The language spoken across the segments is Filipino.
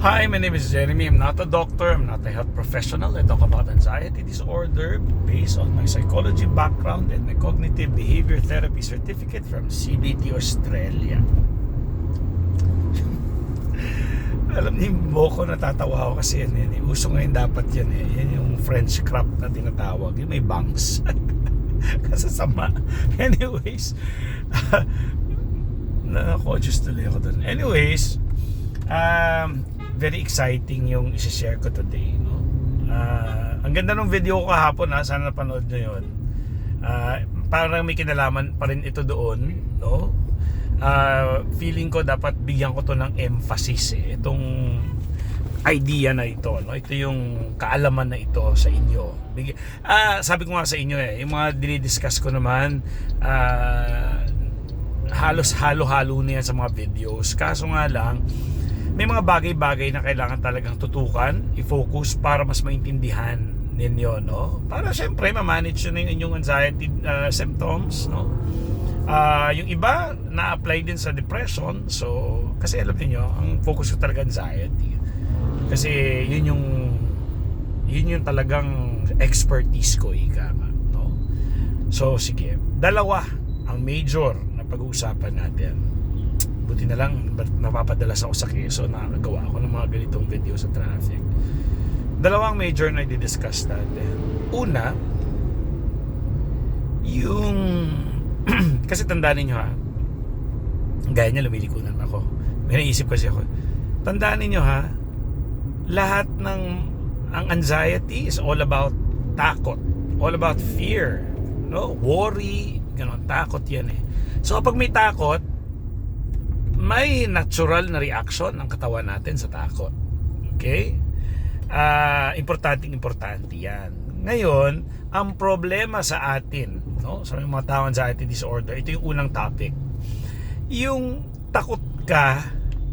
Hi, my name is Jeremy. I'm not a doctor. I'm not a health professional. I talk about anxiety disorder based on my psychology background and my cognitive behavior therapy certificate from CBT Australia. Alam niyo, boko natatawa ako kasi yan, yan. Uso ngayon dapat yan eh. Yan yung French crop na tinatawag. Yung may bangs. Kasasama. Anyways, na-conscious tuloy ako dun. Anyways, um, very exciting yung isi-share ko today. No? Ah, ang ganda ng video ko kahapon ha, sana napanood nyo yun. Ah, parang may kinalaman pa rin ito doon. No? Ah, feeling ko dapat bigyan ko to ng emphasis eh. Itong idea na ito. No? Ito yung kaalaman na ito sa inyo. Big, ah, sabi ko nga sa inyo eh, yung mga dinidiscuss ko naman, ah, halos halo-halo na yan sa mga videos. Kaso nga lang, may mga bagay-bagay na kailangan talagang tutukan, i-focus para mas maintindihan ninyo, no? Para syempre ma-manage nyo na yung inyong anxiety uh, symptoms, no? Ah, yung iba na-apply din sa depression. So, kasi alam niyo, ang focus ko talaga anxiety. Kasi yun yung yun yung talagang expertise ko, ika no? So, sige. Dalawa ang major na pag-uusapan natin. Buti na lang napapadalas ako sa Quezon? Nakakagawa ako ng mga ganitong video sa traffic. Dalawang major na i-discuss natin. Una, yung kasi tandaan ninyo ha gaya niya lumilikunan ako. May naisip kasi ako. Tandaan ninyo ha lahat ng ang anxiety is all about takot. All about fear. No? Worry. Ganon. Takot yan eh. So kapag may takot may natural na reaction ng katawan natin sa takot. Okay? Ah importante importante yan. Ngayon ang problema sa atin no? Sa mga tao anxiety disorder ito yung unang topic. Yung takot ka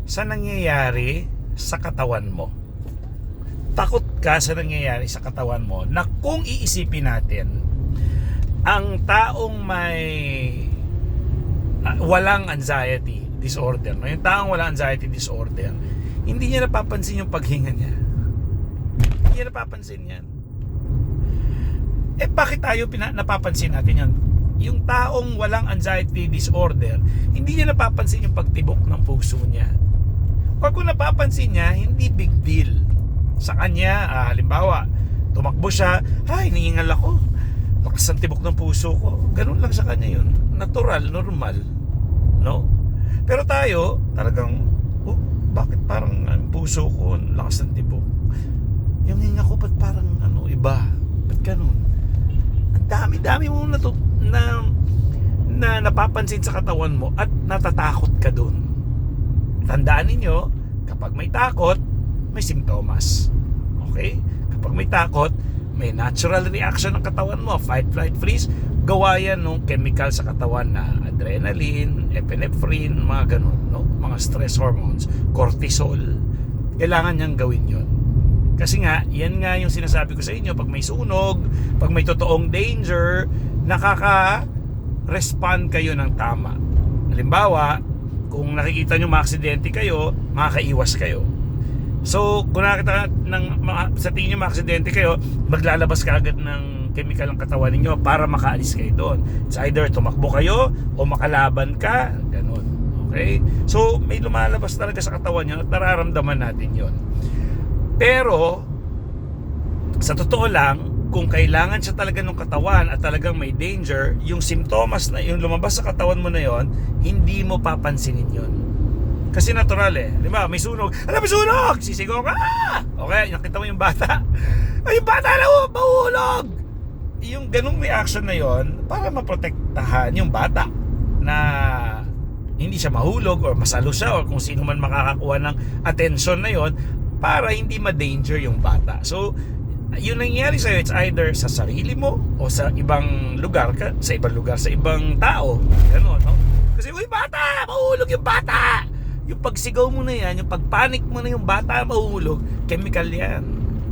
sa nangyayari sa katawan mo. Takot ka sa nangyayari sa katawan mo na kung iisipin natin ang taong may ah, walang anxiety disorder no? Yung taong walang anxiety disorder hindi niya napapansin yung paghinga niya. Hindi niya napapansin yan. Eh bakit tayo pina- napapansin natin yan? Yung taong walang anxiety disorder hindi niya napapansin yung pagtibok ng puso niya. Pag kung napapansin niya hindi big deal sa kanya. Ah, halimbawa tumakbo siya ay ningingal ako. Lakas ang tibok ng puso ko. Ganun lang sa kanya yun. Natural, normal no? Pero tayo talagang oh, bakit parang ang puso ko lakas ng tibok? Yung hinga ko ba't parang ano iba? Ba't ganun? Ang dami-dami mo na, na na napapansin sa katawan mo at natatakot ka dun. Tandaan ninyo kapag may takot may simptomas. Okay? Kapag may takot may natural reaction ng katawan mo fight, flight, freeze gawa yan ng chemical sa katawan na adrenaline, epinephrine mga ganun, no? mga stress hormones cortisol kailangan niyang gawin yon kasi nga, yan nga yung sinasabi ko sa inyo, pag may sunog, pag may totoong danger, nakaka-respond kayo ng tama. Halimbawa, kung nakikita nyo maaksidente kayo, makakaiwas kayo. So, kung nakita ng, sa tingin nyo maaksidente kayo, maglalabas ka agad ng chemical ang katawan ninyo para makaalis kayo doon. It's either tumakbo kayo o makalaban ka, ganun. Okay? So, may lumalabas talaga sa katawan nyo at nararamdaman natin yon. Pero, sa totoo lang, kung kailangan siya talaga ng katawan at talagang may danger, yung simptomas na yung lumabas sa katawan mo na yon, hindi mo papansinin yon. Kasi natural eh. Di ba? May sunog. Ano may sunog? Sisigaw ka. "Ah!" Okay, nakita mo yung bata. Ay, yung bata na mahulog. Yung ganung reaction na yon para maprotektahan yung bata na hindi siya mahulog or masalo siya or kung sino man makakakuha ng attention na yon para hindi ma-danger yung bata. So, yun nangyayari sa'yo, it's either sa sarili mo o sa ibang lugar, ka, sa ibang lugar, sa ibang tao. Ganun, no? Kasi, uy, bata! Mahulog yung bata! Yung pagsigaw mo na yan, yung pagpanik mo na yung bata mahulog, chemical yan.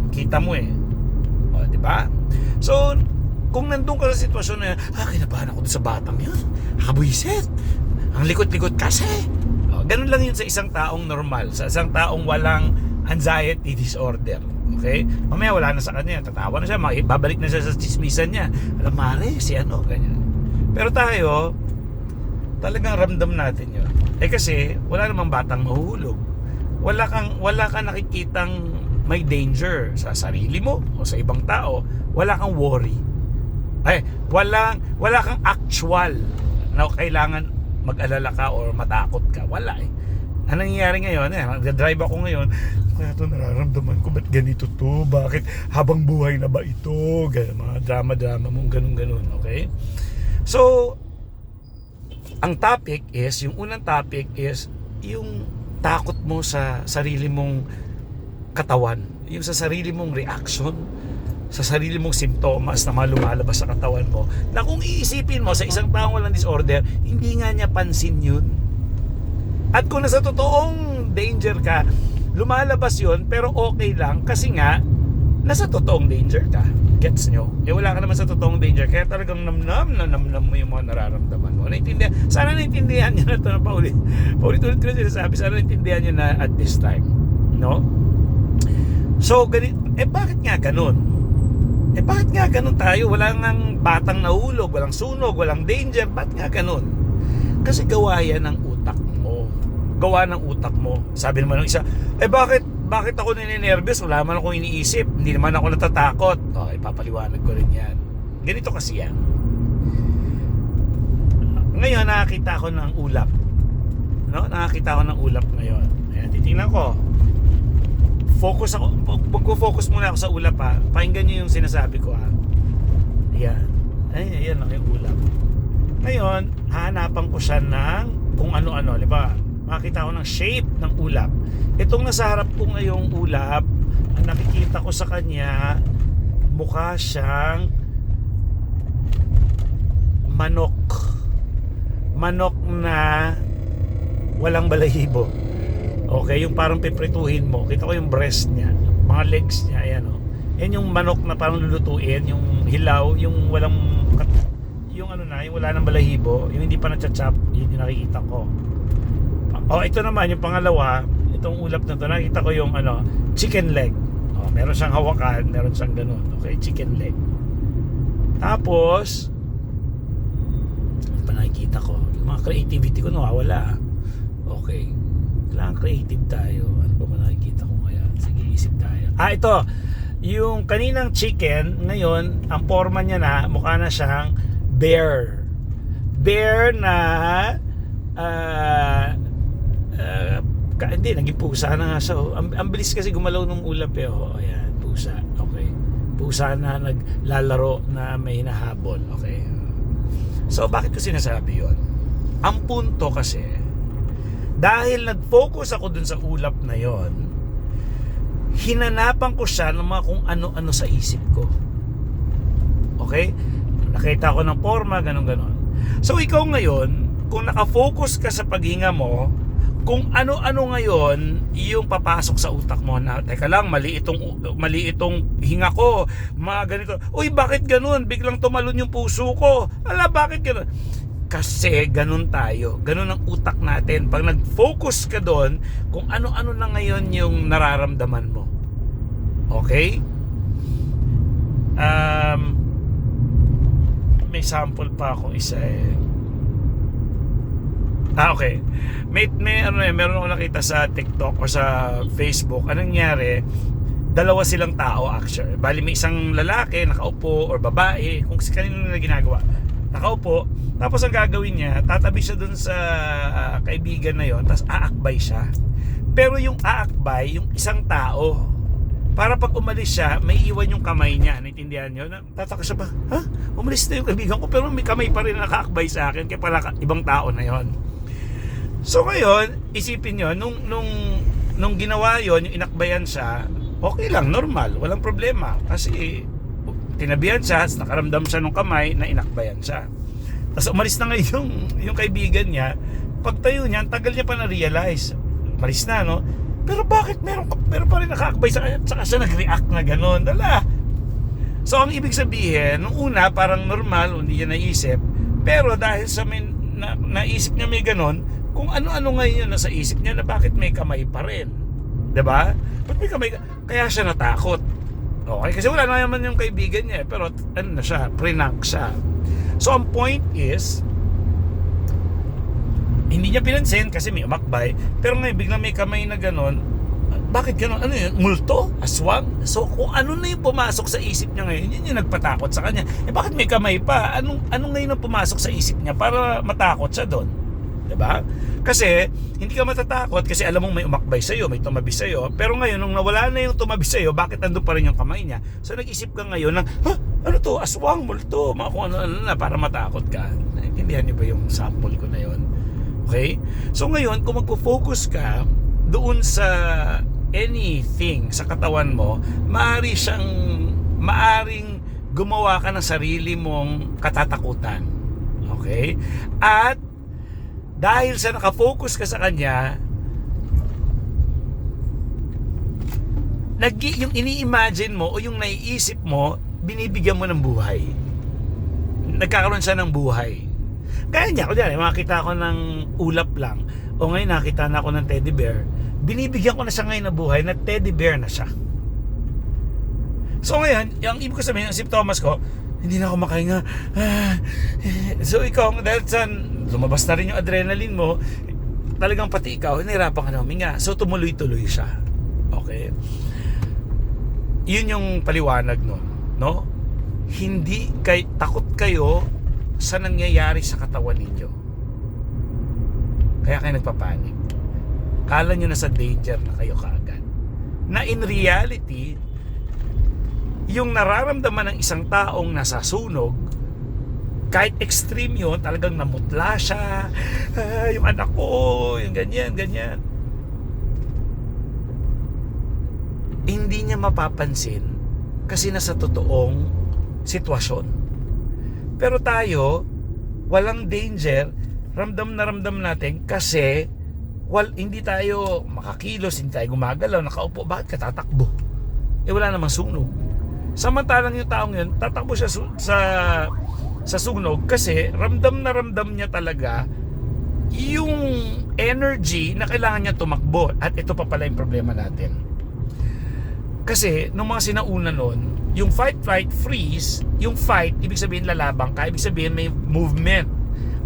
Kita mo eh. O, di ba? So, kung nandun ka sa sitwasyon na yan, ah, kinabahan ako sa batang yun. Nakabwisit. Ang likot-likot kasi. O, ganun lang yun sa isang taong normal, sa isang taong walang anxiety disorder. Okay? Mamaya wala na sa kanya. Tatawa na siya. Babalik na siya sa chismisan niya. Alam, mare, si ano, ganyan. Pero tayo, talagang ramdam natin yun. Eh kasi, wala namang batang mahuhulog. Wala kang, wala kang nakikitang may danger sa sarili mo o sa ibang tao. Wala kang worry. Ay, walang, wala kang actual na kailangan mag-alala ka or matakot ka. Wala eh. Ang nangyayari ngayon, eh, nagdadrive ako ngayon, kaya ito nararamdaman ko, ba't ganito to? Bakit habang buhay na ba ito? Ganun, mga drama-drama mong ganun-ganun, okay? So, ang topic is, yung unang topic is, yung takot mo sa sarili mong katawan, yung sa sarili mong reaction, sa sarili mong simptomas na mga lumalabas sa katawan mo, na kung iisipin mo sa isang taong walang disorder, hindi nga niya pansin yun. At kung nasa totoong danger ka, lumalabas yun, pero okay lang kasi nga, nasa totoong danger ka. Gets nyo? Eh wala ka naman sa totoong danger, kaya talagang namnam na namnam mo yung mga nararamdaman mo. Naintindihan, sana naintindihan nyo na ito na paulit. Paulit-ulit ko na sinasabi, sana naintindihan nyo na at this time. No? So, ganit, eh bakit nga ganun? Eh bakit nga ganun tayo? Wala ngang batang nahulog, walang sunog, walang danger. Bakit nga ganun? Kasi gawa yan ng utak mo. Gawa ng utak mo. Sabi naman ng isa, eh bakit bakit ako nininervyos? Wala man akong iniisip. Hindi naman ako natatakot. Okay, papaliwanag ko rin yan. Ganito kasi yan. Ngayon, nakakita ako ng ulap. No? Nakakita ako ng ulap ngayon. Ayan, titingnan ko. Focus ako. Magpo-focus muna ako sa ulap ha. Pakinggan nyo yung sinasabi ko ha. Ayan. Ay, ayan lang yung ulap. Ngayon, hahanapan ko siya ng kung ano-ano. Di ba? Makita ko ng shape ng ulap. Itong nasa harap ko ngayong ulap, ang nakikita ko sa kanya, mukha siyang manok. Manok na walang balahibo. Okay, yung parang piprituhin mo. Kita ko yung breast niya, mga legs niya, ayan o. Yan yung manok na parang lulutuin, yung hilaw, yung walang yung ano na, yung wala ng balahibo, yung hindi pa na-chop, yun yung nakikita ko. Oh, ito naman yung pangalawa, itong ulap na to, nakita ko yung ano, chicken leg. Oh, meron siyang hawakan, meron siyang ganun. Okay, chicken leg. Tapos, pa nakikita ko? Yung mga creativity ko nawawala. Okay. Kailangan creative tayo. Ano pa ba nakikita ko ngayon? Sige, isip tayo. Ah, ito. Yung kaninang chicken, ngayon, ang forma niya na, mukha na siyang bear. Bear na ah ah, ka, hindi, naging pusa na nga oh. Ang, ang bilis kasi gumalaw ng ulap eh. Oh, ayan, pusa. Okay. Pusa na naglalaro na may hinahabol. Okay. So, bakit ko sinasabi yon? Ang punto kasi, dahil nag-focus ako dun sa ulap na yon, hinanapan ko siya ng mga kung ano-ano sa isip ko. Okay? Nakita ko ng forma, ganun ganon So, ikaw ngayon, kung nakafocus ka sa paghinga mo, kung ano-ano ngayon yung papasok sa utak mo na teka lang mali itong mali itong hinga ko mga ganito. Uy bakit ganun? Biglang tumalon yung puso ko. Ala bakit ganun? Kasi ganun tayo. Ganun ang utak natin. Pag nag-focus ka doon kung ano-ano na ngayon yung nararamdaman mo. Okay? Um may sample pa ako isa eh Ah, okay. May, may ano eh, meron ako nakita sa TikTok o sa Facebook. Anong nangyari? Dalawa silang tao actually. Bali may isang lalaki nakaupo or babae, kung kanino na ginagawa. Nakaupo, tapos ang gagawin niya, tatabi siya dun sa ah, kaibigan na yon, tapos aakbay siya. Pero yung aakbay, yung isang tao, para pag umalis siya, may iwan yung kamay niya. Naintindihan niyo? Tataka siya ba? Ha? Umalis na yung kaibigan ko, pero may kamay pa rin na nakaakbay sa akin, kaya pala ibang tao na yon. So ngayon, isipin nyo, nung, nung, nung ginawa yon yung inakbayan siya, okay lang, normal, walang problema. Kasi tinabihan siya, nakaramdam siya ng kamay na inakbayan siya. Tapos umalis na ngayon yung, yung kaibigan niya, pagtayo niya, ang tagal niya pa na-realize. Umalis na, no? Pero bakit meron, meron pa rin nakaakbay sa kanya, saka siya nag-react na gano'n. Dala. So ang ibig sabihin, nung una parang normal, hindi niya naisip, pero dahil sa may, na, naisip niya may ganon, kung ano-ano ngayon yun nasa isip niya na bakit may kamay pa rin. 'Di ba? Ba't may kamay ka? Kaya siya natakot. Okay, kasi wala na naman yung kaibigan niya eh, pero ano na siya, prank siya. So ang point is, hindi niya pinansin kasi may umakbay, pero ngayon biglang may kamay na ganon, bakit ganon? Ano yun? Multo? Aswang? So kung ano na yung pumasok sa isip niya ngayon, yun yung nagpatakot sa kanya. Eh bakit may kamay pa? Anong, anong ngayon ang pumasok sa isip niya para matakot siya doon? 'Di ba? Kasi hindi ka matatakot kasi alam mong may umakbay sa iyo, may tumabi sa iyo. Pero ngayon nung nawala na yung tumabi sa iyo, bakit nandoon pa rin yung kamay niya? So nag-isip ka ngayon ng, ha, ano to? Aswang, multo, mga kung ano, ano na para matakot ka. Naintindihan niyo ba yung sample ko na yon? Okay? So ngayon, kung magpo-focus ka doon sa anything sa katawan mo, maari siyang maaring gumawa ka ng sarili mong katatakutan. Okay? At dahil sa nakafocus ka sa kanya, nag yung ini-imagine mo o yung naiisip mo, binibigyan mo ng buhay. Nagkakaroon siya ng buhay. Kaya niya, kunyari, makakita ko ng ulap lang, o ngayon nakita na ako ng teddy bear, binibigyan ko na siya ngayon ng buhay na teddy bear na siya. So ngayon, yung ibig ko sabihin, ang symptoms ko, hindi na ako makahinga. Ah, eh. so ikaw, dahil sa lumabas na rin yung adrenaline mo, talagang pati ikaw, nahirapan ka na huminga. So tumuloy-tuloy siya. Okay? Yun yung paliwanag nun. No? Hindi kay takot kayo sa nangyayari sa katawan ninyo. Kaya kayo nagpapanik. Kala nyo na sa danger na kayo kaagad. Na in reality, yung nararamdaman ng isang taong nasa sunog, kahit extreme yun, talagang namutla siya, ah, yung anak ko, yung ganyan, ganyan. Hindi niya mapapansin kasi nasa totoong sitwasyon. Pero tayo, walang danger, ramdam na ramdam natin kasi wal, hindi tayo makakilos, hindi tayo gumagalaw, nakaupo, bakit ka tatakbo? Eh wala namang sunog. Samantalang yung taong yun, tatakbo siya sa sa sunog kasi ramdam na ramdam niya talaga yung energy na kailangan niya tumakbo. At ito pa pala yung problema natin. Kasi nung mga sinauna nun, yung fight, flight, freeze, yung fight, ibig sabihin lalabang ka, ibig sabihin may movement.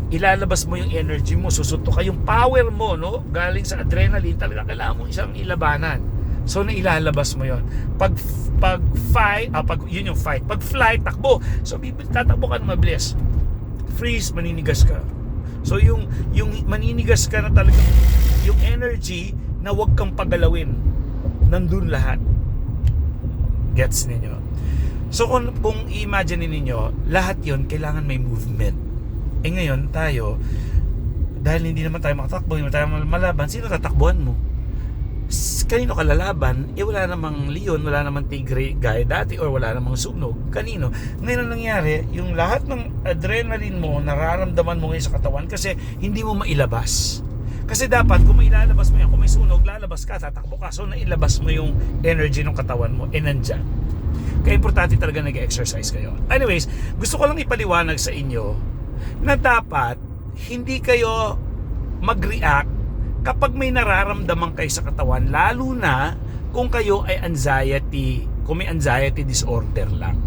Ilalabas mo yung energy mo, susunto ka. Yung power mo, no, galing sa adrenaline, talaga kailangan mo isang ilabanan. So na ilalabas mo yon. Pag pag fight, ah, pag yun yung fight. Pag flight, takbo. So tatakbo ka ng mabilis. Freeze, maninigas ka. So yung yung maninigas ka na talaga yung energy na wag kang pagalawin. Nandun lahat. Gets ninyo? So kung, kung i-imagine ninyo, lahat yon kailangan may movement. Eh ngayon, tayo, dahil hindi naman tayo makatakbo, hindi naman tayo malaban, sino tatakbuhan mo? Kanino ka lalaban, eh wala namang leon, wala namang tigre gaya dati or wala namang sunog. Kanino? Ngayon ang nangyari, yung lahat ng adrenaline mo, nararamdaman mo ngayon sa katawan kasi hindi mo mailabas. Kasi dapat kung may ilalabas mo yan, kung may sunog, lalabas ka, tatakbo ka. So nailabas mo yung energy ng katawan mo, eh nandyan. Kaya importante talaga nag-exercise kayo. Anyways, gusto ko lang ipaliwanag sa inyo na dapat hindi kayo mag-react kapag may nararamdaman kayo sa katawan, lalo na kung kayo ay anxiety, kung may anxiety disorder lang.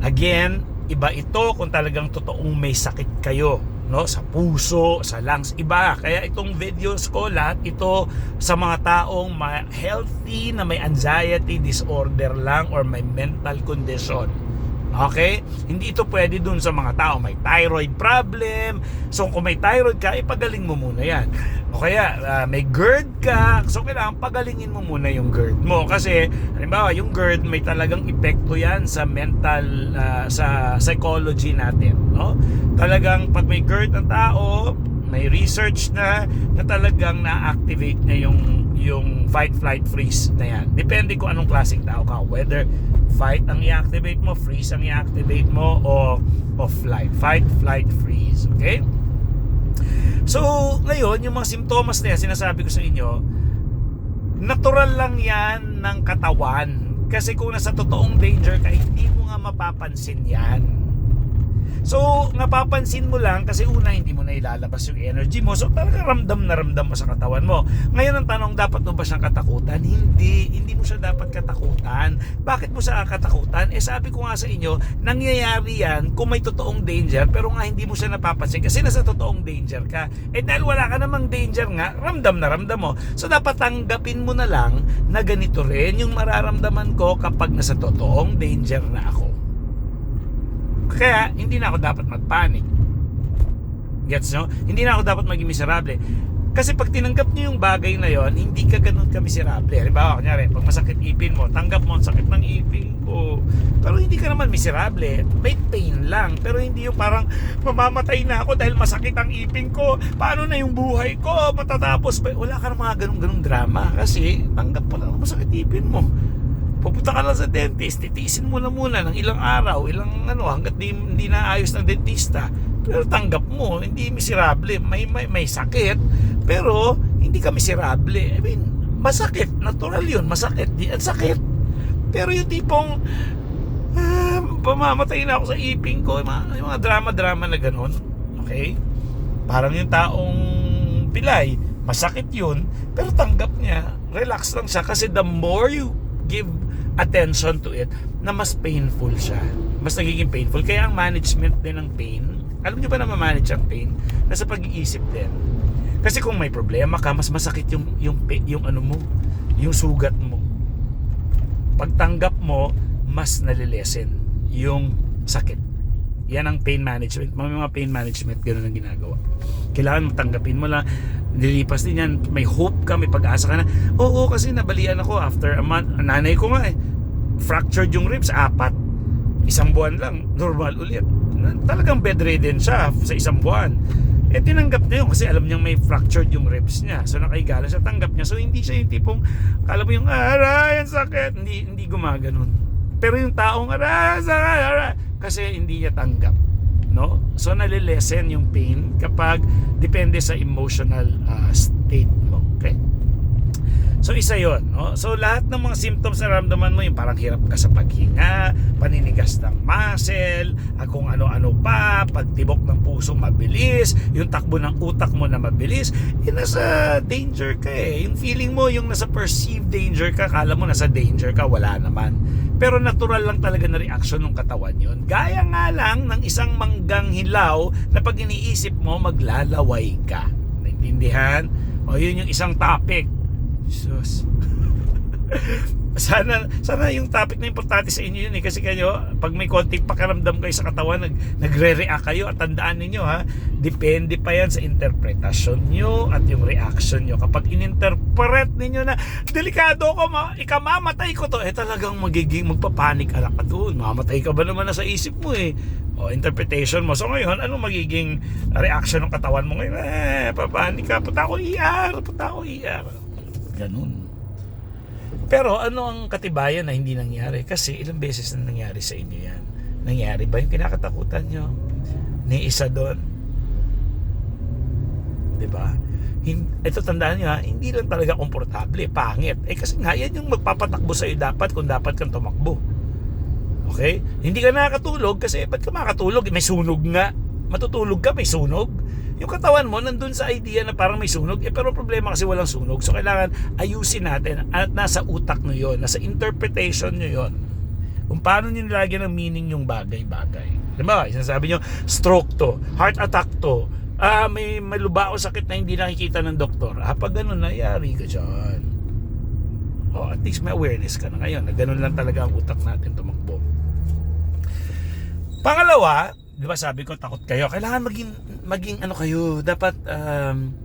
Again, iba ito kung talagang totoong may sakit kayo no sa puso, sa lungs, iba. Kaya itong videos ko lahat ito sa mga taong ma- healthy na may anxiety disorder lang or may mental condition. Okay? Hindi ito pwede dun sa mga tao may thyroid problem. So kung may thyroid ka, ipagaling mo muna yan. O kaya ah, may GERD ka, so kailangan pagalingin mo muna yung GERD mo. Kasi, halimbawa, yung GERD may talagang epekto yan sa mental, ah, sa psychology natin. No? Talagang pag may GERD ang tao, may research na na talagang na-activate niya yung yung fight flight freeze na yan. Depende kung anong klaseng tao ka. Whether fight ang i-activate mo, freeze ang i-activate mo o o flight. Fight, flight, freeze. Okay? So, ngayon, yung mga simptomas na yan, sinasabi ko sa inyo, natural lang yan ng katawan. Kasi kung nasa totoong danger ka, hindi mo nga mapapansin yan. So, napapansin mo lang kasi una hindi mo na ilalabas yung energy mo. So, talaga ramdam na ramdam mo sa katawan mo. Ngayon ang tanong, dapat mo ba siyang katakutan? Hindi. Hindi mo siya dapat katakutan. Bakit mo siya katakutan? Eh sabi ko nga sa inyo, nangyayari yan kung may totoong danger pero nga hindi mo siya napapansin kasi nasa totoong danger ka. Eh dahil wala ka namang danger nga, ramdam na ramdam mo. So dapat tanggapin mo na lang na ganito rin yung mararamdaman ko kapag nasa totoong danger na ako. Kaya hindi na ako dapat magpanik. Gets nyo? Hindi na ako dapat maging miserable. Kasi pag tinanggap nyo yung bagay na yon, hindi ka ganun ka miserable. Halimbawa, kunyari, pag masakit ipin mo, tanggap mo ang sakit ng ipin ko. Pero hindi ka naman miserable. May pain lang. Pero hindi yung parang mamamatay na ako dahil masakit ang ipin ko. Paano na yung buhay ko? Matatapos. Wala ka ng mga ganun-ganung drama. Kasi tanggap mo lang ang masakit ipin mo. Pupunta ka lang sa dentist, titiisin mo na muna ng ilang araw, ilang ano, hanggat di, hindi na ayos ng dentista. Pero tanggap mo, hindi miserable. May, may, may sakit, pero hindi ka miserable. I mean, masakit. Natural yun, masakit. Di, ang sakit. Pero yung tipong, ah, pamamatay na ako sa ipin ko, mga, yung mga drama-drama na ganun. Okay? Parang yung taong pilay, masakit yun, pero tanggap niya, relax lang siya kasi the more you give attention to it, na mas painful siya. Mas nagiging painful. Kaya ang management din ng pain, alam niyo ba na ma-manage ang pain? Nasa pag-iisip din. Kasi kung may problema ka, mas masakit yung, yung, yung ano mo, yung sugat mo. Pagtanggap mo, mas nalilesen yung sakit. Yan ang pain management. Mga mga pain management, ganun ang ginagawa. Kailangan tanggapin mo lang. Nilipas din yan. May hope ka, may pag-asa ka na. Oo, kasi nabalian ako after a month. Nanay ko nga eh. Fractured yung ribs, apat. Isang buwan lang, normal ulit. Talagang bedridden siya sa isang buwan. Eh tinanggap niya yun kasi alam niyang may fractured yung ribs niya. So nakaigala siya, tanggap niya. So hindi siya yung tipong, kala mo yung, aray, ang sakit. Hindi, hindi gumaganon. Pero yung taong, aray, sakit, aray. Kasi hindi niya tanggap. No? So nalilesen yung pain kapag depende sa emotional ah, state mo. Okay? So isa yon, no? So lahat ng mga symptoms na ramdaman mo, yung parang hirap ka sa paghinga, paninigas ng muscle, at kung ano-ano pa, pagtibok ng puso mabilis, yung takbo ng utak mo na mabilis, yun nasa danger ka eh. Yung feeling mo, yung nasa perceived danger ka, kala mo nasa danger ka, wala naman. Pero natural lang talaga na reaction ng katawan yon. Gaya nga lang ng isang manggang hilaw na pag iniisip mo, maglalaway ka. Naintindihan? O yun yung isang topic. Sus. sana sana yung topic na importante sa inyo yun eh. Kasi kayo pag may konting pakiramdam kayo sa katawan nag, nagre-react kayo. At tandaan ninyo ha depende pa yan sa interpretasyon nyo at yung reaction nyo. Kapag ininterpret ninyo na delikado ko ma ikamamatay ko to. Eh talagang magiging magpapanik alak ka doon. Mamatay ka ba naman na sa isip mo eh? O interpretation mo. So ngayon ano magiging reaction ng katawan mo ngayon? Eh papanik ka. Punta ako ER punta ako ER ganun pero ano ang katibayan na hindi nangyari? Kasi ilang beses na nangyari sa inyo yan. Nangyari ba yung kinakatakutan nyo? Ni isa doon. ba? Hin- ito tandaan nyo ha, hindi lang talaga komportable, pangit. Eh kasi nga yan yung magpapatakbo sa'yo dapat kung dapat kang tumakbo. Okay? Hindi ka nakakatulog kasi ba't ka makakatulog? May sunog nga. Matutulog ka, may sunog. Yung katawan mo nandun sa idea na parang may sunog, eh pero problema kasi walang sunog. So kailangan ayusin natin at nasa utak nyo yon, nasa interpretation nyo yon. Kung paano nyo nilagyan ng meaning yung bagay-bagay. Diba? Sinasabi nyo, stroke to, heart attack to, ah, may, may luba o sakit na hindi nakikita ng doktor. Ah, pag ganun, nayari ka dyan. Oh, at least may awareness ka na ngayon na ganun lang talaga ang utak natin tumakbo. Pangalawa, di ba sabi ko takot kayo, kailangan maging maging ano kayo, dapat um,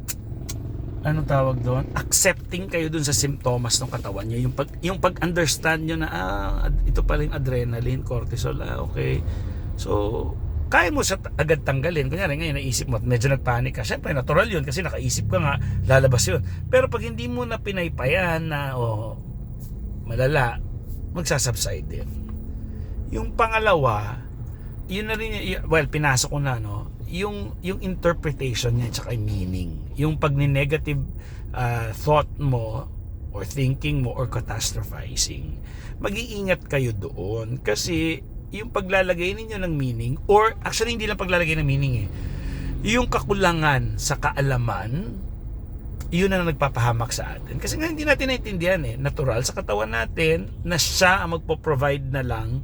anong tawag doon? Accepting kayo dun sa simptomas ng katawan niyo. Yung pag yung pag-understand niyo na ah, ito pala yung adrenaline, cortisol, ah, okay. So, kaya mo siya agad tanggalin. Kunyari ngayon naisip mo at medyo nagpanik ka. Siyempre, natural yun kasi nakaisip ka nga, lalabas yun. Pero pag hindi mo na pinaypayan na, oh, malala, magsasubside din. Yung pangalawa, yun na rin, y- well, pinasok ko na, no? Yung, yung interpretation niya, tsaka meaning. Yung pag negative uh, thought mo, or thinking mo, or catastrophizing, mag-iingat kayo doon. Kasi, yung paglalagay ninyo ng meaning or actually hindi lang paglalagay ng meaning eh. Yung kakulangan sa kaalaman, yun ang nagpapahamak sa atin. Kasi nga hindi natin naintindihan eh. Natural sa katawan natin na siya ang magpo-provide na lang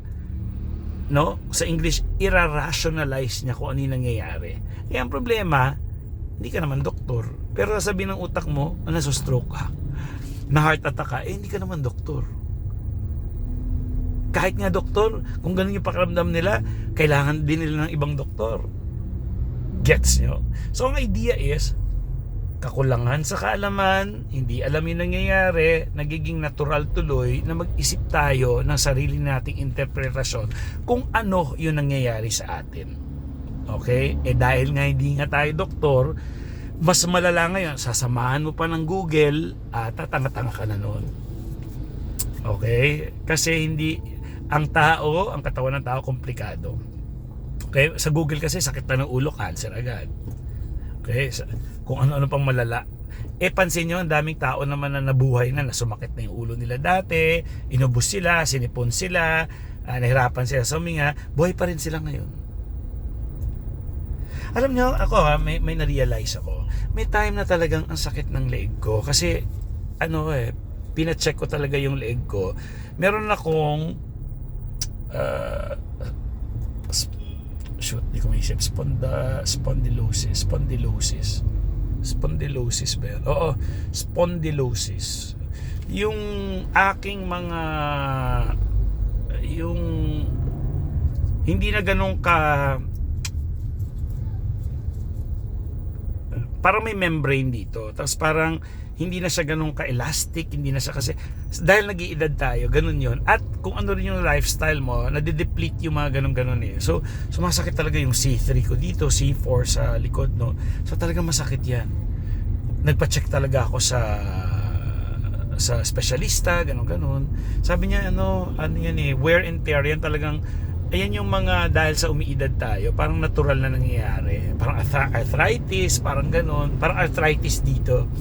no? Sa English, ira-rationalize niya kung ano yung nangyayari. Kaya ang problema, hindi ka naman doktor. Pero sabi ng utak mo, ah, nasustroke ka. Na heart attack ka, eh hindi ka naman doktor. Kahit nga doktor, kung ganun yung pakiramdam nila, kailangan din nila ng ibang doktor. Gets nyo? So ang idea is, kakulangan sa kaalaman, hindi alam yung nangyayari, nagiging natural tuloy na mag-isip tayo ng sarili nating interpretasyon kung ano yung nangyayari sa atin. Okay? Eh dahil nga hindi nga tayo doktor, mas malala ngayon, sasamahan mo pa ng Google, at tatanga-tanga ka na noon. Okay? Kasi hindi, ang tao, ang katawan ng tao, komplikado. Okay? Sa Google kasi, sakit na ng ulo, cancer agad. Okay? Sa- Kung ano-ano pang malala. Eh, pansin nyo, ang daming tao naman na nabuhay na, na sumakit na yung ulo nila dati, inubos sila, sinipon sila, ah, nahirapan sila sa huminga, buhay pa rin sila ngayon. Alam nyo, ako ha, may, may na-realize ako. May time na talagang ang sakit ng leg ko. Kasi, ano eh, pina-check ko talaga yung leg ko. Meron akong, uh, shoot, di ko maisip, sponda, spondylosis, spondylosis. Spondylosis ba yun? Oo, spondylosis. Yung aking mga, yung, hindi na ganun ka, parang may membrane dito. Tapos parang hindi na siya ganun ka-elastic, hindi na siya kasi dahil nag-iedad tayo, ganun yon At kung ano rin yung lifestyle mo, nade-deplete yung mga ganun-ganun eh. So, sumasakit talaga yung C3 ko dito, C4 sa likod, no? So, talaga masakit yan. Nagpa-check talaga ako sa sa specialista, ganun-ganun. Sabi niya, ano, ano yan eh, wear and tear yan talagang ayan yung mga dahil sa umiidad tayo, parang natural na nangyayari. Parang arth- arthritis, parang ganun. Parang arthritis dito.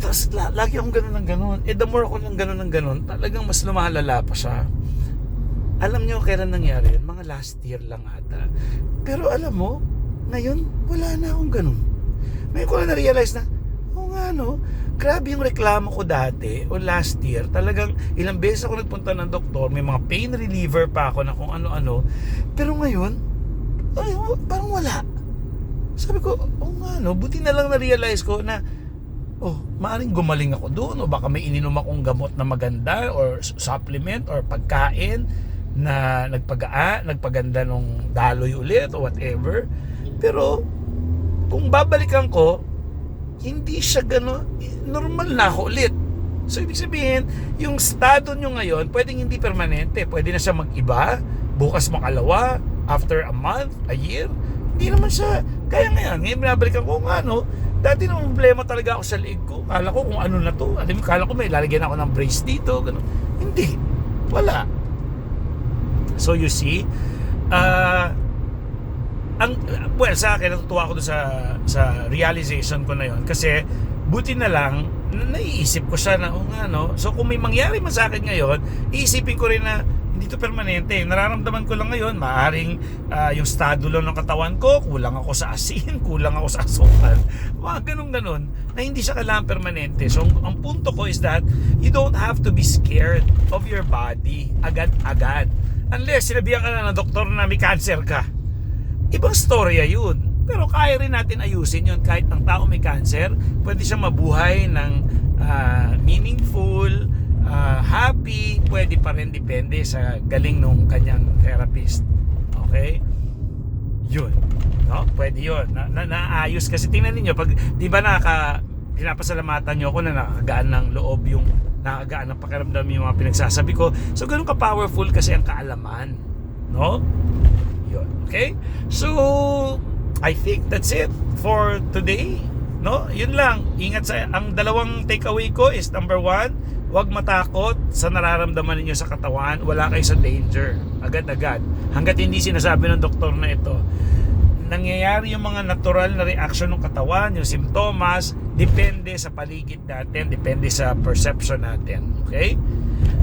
Tapos la- lagi akong ganun ng ganun. Eh the more ako ng ganun ng ganun, talagang mas lumalala pa siya. Alam nyo kailan nangyari yun? Mga last year lang ata. Pero alam mo, ngayon, wala na akong ganun. Ngayon ko lang na-realize na, oo nga no, grabe yung reklamo ko dati o last year. Talagang ilang beses ako nagpunta ng doktor, may mga pain reliever pa ako na kung ano-ano. Pero ngayon, ay, parang wala. Sabi ko, oo nga no, buti na lang na-realize ko na oh, maaring gumaling ako doon o baka may ininom akong gamot na maganda or supplement or pagkain na nagpagaa, nagpaganda nung daloy ulit o whatever. Pero kung babalikan ko, hindi siya gano'n, normal na ako ulit. So ibig sabihin, yung estado nyo ngayon, pwedeng hindi permanente. Pwede na siya mag-iba, bukas makalawa, after a month, a year. Hindi naman siya, kaya ngayon, ngayon binabalikan ko nga no, dati nung problema talaga ako sa liig ko. Kala ko kung ano na to. Alam mo, kala ko may lalagyan ako ng brace dito. Ganun. Hindi. Wala. So you see, uh, ang well sa akin natutuwa ako sa sa realization ko na yon kasi buti na lang na, naiisip ko siya na oh nga no so kung may mangyari man sa akin ngayon iisipin ko rin na hindi to permanente. Nararamdaman ko lang ngayon maaring ah, yung stadulo ng katawan ko kulang ako sa asin kulang ako sa asukal. Mga ganun ganun na hindi siya kailangan permanente. So ang, punto ko is that you don't have to be scared of your body agad-agad. Unless sinabihan ka na ng doktor na may cancer ka. Ibang storya yun. Pero kaya rin natin ayusin yun. Kahit ang tao may cancer, pwede siya mabuhay ng ah, meaningful, ah, happy, pwede pa rin depende sa galing nung kanyang therapist. Okay? Yun. No? Pwede yun. Na, na, naayos kasi tingnan niyo pag di ba nakaka pinapasalamatan niyo ako na nakakagaan ng loob yung nakakagaan ng pakiramdam yung mga pinagsasabi ko. So ganun ka powerful kasi ang kaalaman. No? Yun. Okay? So, I think that's it for today. No? Yun lang. Ingat sa... Ang dalawang takeaway ko is number one, huwag matakot sa nararamdaman ninyo sa katawan. Wala kayo sa danger. Agad-agad. Hanggat hindi sinasabi ng doktor na ito. Nangyayari yung mga natural na reaction ng katawan, yung simptomas, depende sa paligid natin, depende sa perception natin. Okay?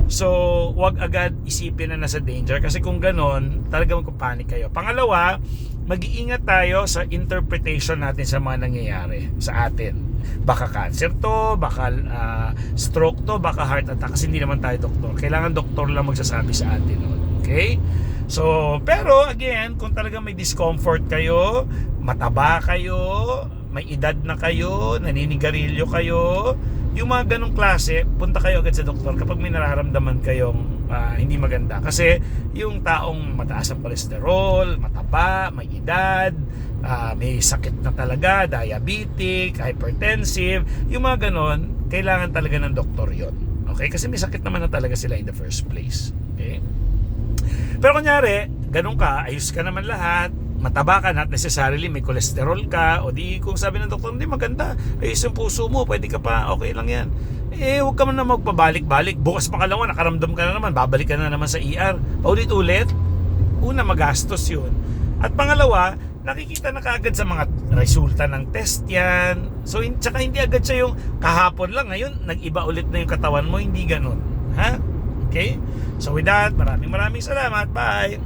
So, wag agad isipin na nasa danger kasi kung ganon, talaga magpapanik kayo. Pangalawa, mag-iingat tayo sa interpretation natin sa mga nangyayari sa atin. Baka cancer to, baka ah, stroke to, baka heart attack kasi hindi naman tayo doktor. Kailangan doktor lang magsasabi sa atin. Okay? So, pero again, kung talaga may discomfort kayo, mataba kayo, may edad na kayo, naninigarilyo kayo, yung mga ganong klase, punta kayo agad sa doktor kapag may nararamdaman kayong ah, hindi maganda. Kasi yung taong mataas ang kolesterol, mataba, may edad, ah, may sakit na talaga, diabetic, hypertensive, yung mga ganon, kailangan talaga ng doktor yon. Okay? Kasi may sakit naman na talaga sila in the first place. Okay? Pero kunyari, ganun ka, ayos ka naman lahat, mataba ka, not necessarily may cholesterol ka, o di kung sabi ng doktor, hindi maganda, ayos yung puso mo, pwede ka pa, okay lang yan. Eh, huwag ka man na magpabalik-balik. Bukas pangalawa, nakaramdam ka na naman, babalik ka na naman sa ER. Paulit-ulit, una, magastos yun. At pangalawa, nakikita na kaagad sa mga resulta ng test yan. So, hin- tsaka hindi agad siya yung kahapon lang. Ngayon, nag-iba ulit na yung katawan mo, hindi ganun. Ha? Okay? So with that, maraming maraming salamat. Bye!